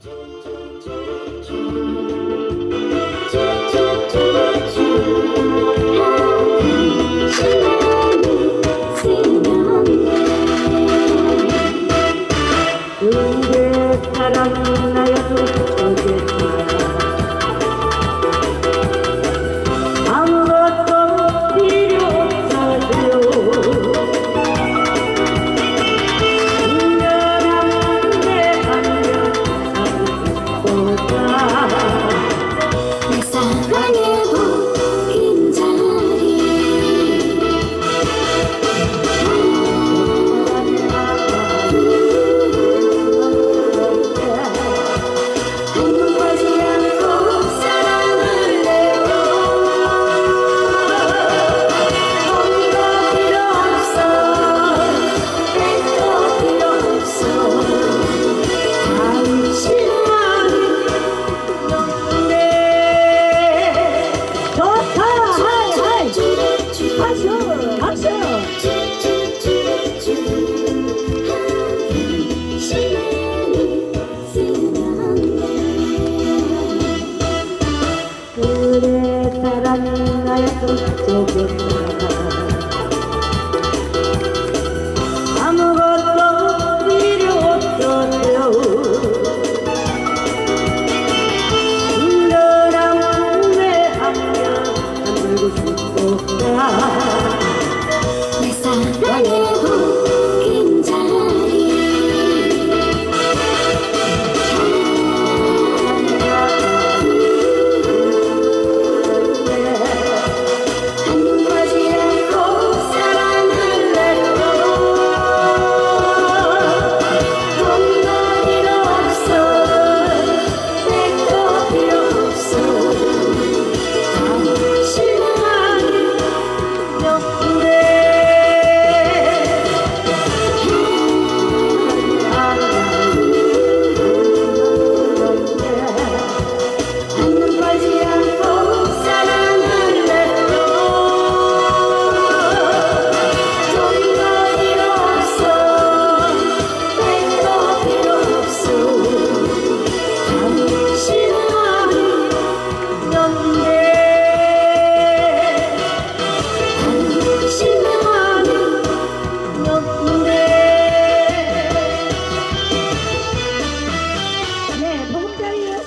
그대 사랑 나여도 사랑이 나의 손쪽으로 아무것도 필요 없던 겨우 든든한 품에 안겨 잠들고 싶었다 Yeah.